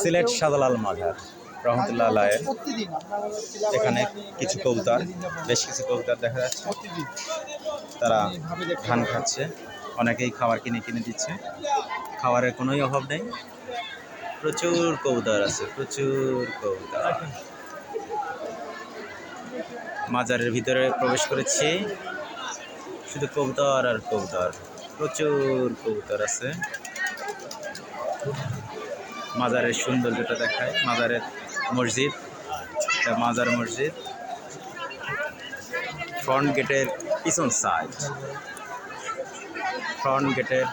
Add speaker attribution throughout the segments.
Speaker 1: সিলেট সাদালাল মাজার রহমতুল্লাহ আলায়ের এখানে কিছু কবুতর বেশ কিছু কবুতর দেখা যাচ্ছে। তারা ধান খাচ্ছে। অনেকেই খাবার কিনে কিনে দিচ্ছে। খাবারের কোনোই অভাব নেই। প্রচুর কবুতর আছে প্রচুর কবুতর। মাজারের ভিতরে প্রবেশ করেছি। শুধু কবুতর আর কবুতর। প্রচুর কবুতর আছে। মাজারের সৌন্দর্যটা দেখায়, মাজারের মসজিদ মাজার মসজিদ। ফ্রন্ট গেটের পিছন সাইড ফ্রন্ট গেটের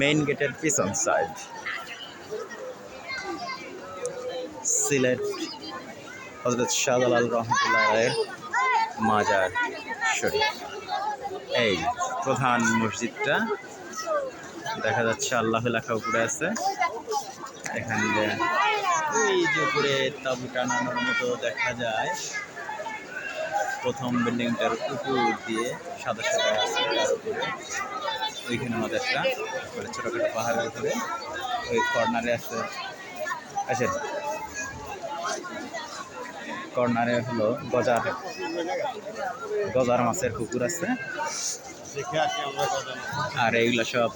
Speaker 1: মেইন গেটের পিছন সাইড সিলেট হজরত শাহজালাল রহমতুল্লাহ রায়ের মাজার শরীফ। এই প্রধান মসজিদটা দেখা যাচ্ছে আল্লাহ লেখা উপরে আছে। এখানে ওই যে উপরে তাবু টানানোর মতো দেখা যায়। প্রথম বিল্ডিংটার উপর দিয়ে সাদা সাদা উপরে। ওইখানে আমাদেরটা তারপরে ছোটোখাটো পাহাড়ের উপরে ওই কর্নারে আছে। আসেন কর্নারে হলো গজার। গজার মাছের পুকুর আছে। আর এইগুলো সব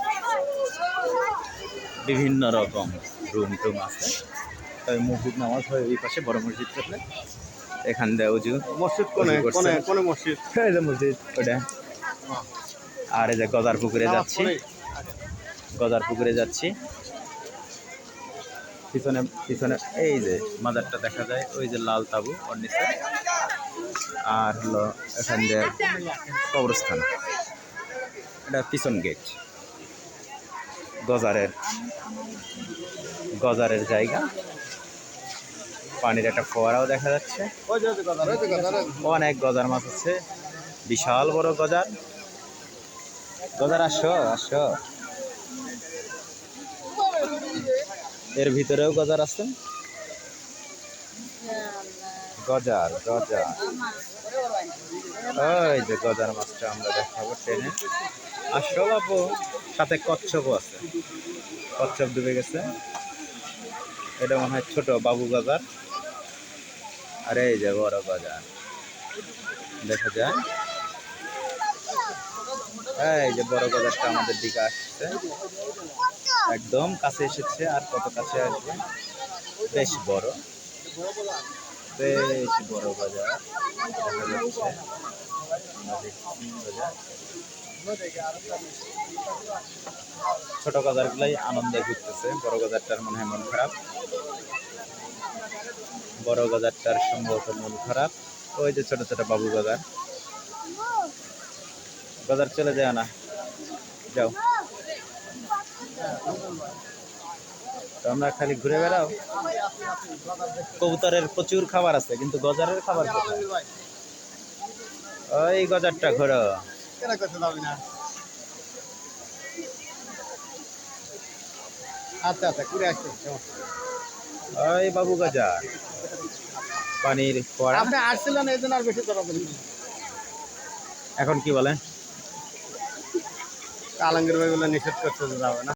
Speaker 1: বিভিন্ন রকম। রুম টুম আছে তবে মসজিদ নামাজ হয় এই পাশে বড় মসজিদ করলে এখান দিয়ে উজু।
Speaker 2: মসজিদ কোনে মসজিদ?
Speaker 1: এই যে মসজিদ ওটা। আর এই যে গজার পুকুরে যাচ্ছি। গজার পুকুরে যাচ্ছি। পিছনে পিছনে এই যে মাজারটা দেখা যায় ওই যে লাল তাবু ওর নিচে। আর হলো এখান দিয়ে কবরস্থান। এটা পিছন গেট গজারের গজারের জায়গা। পানির একটা ফোয়ারাও দেখা যাচ্ছে। অনেক গজার মাছ আছে। বিশাল বড় গজার। গজার, আসো আসো। এর ভিতরেও গজার আছে। গজার গজার। ওই যে গজার মাছটা আমরা দেখাবো ট্রেনে আসো বাবু সাথে কচ্ছপও আছে। কচ্ছপ ডুবে গেছে। এটা মনে হয় ছোট বাবু গজার আর এই যে বড় গজার দেখা যায়। এই যে বড় গজারটা আমাদের দিকে আসছে। একদম কাছে এসেছে, আর কত কাছে আসবে? বেশ বড়। বেশ বড় বাজার। দেখা যাচ্ছে। বাজার ছোট গজারগুলাই আনন্দে ঘুরতেছে। বড় গজারটার মনে হয় মন খারাপ। বড় গজারটার সম্ভবত মন খারাপ। ওই যে ছোট ছোট বাবু গজার। গজার চলে যায় না। যাও। তোমরা খালি ঘুরে বেড়াও। কবুতরের প্রচুর খাবার আছে, কিন্তু গজারের খাবার? ওই গজারটা ঘোরো।
Speaker 2: কেন করতে যাবি না? আচ্ছা আচ্ছা ঘুরে আসতে
Speaker 1: ওই বাবু গজার পানির ফোয়ারা
Speaker 2: আপনি আসছিলেন এই জন্য আর বেশি
Speaker 1: এখন কি বলেন?
Speaker 2: আলমগীর ভাই বলে নিষেধ করতে যাবে না।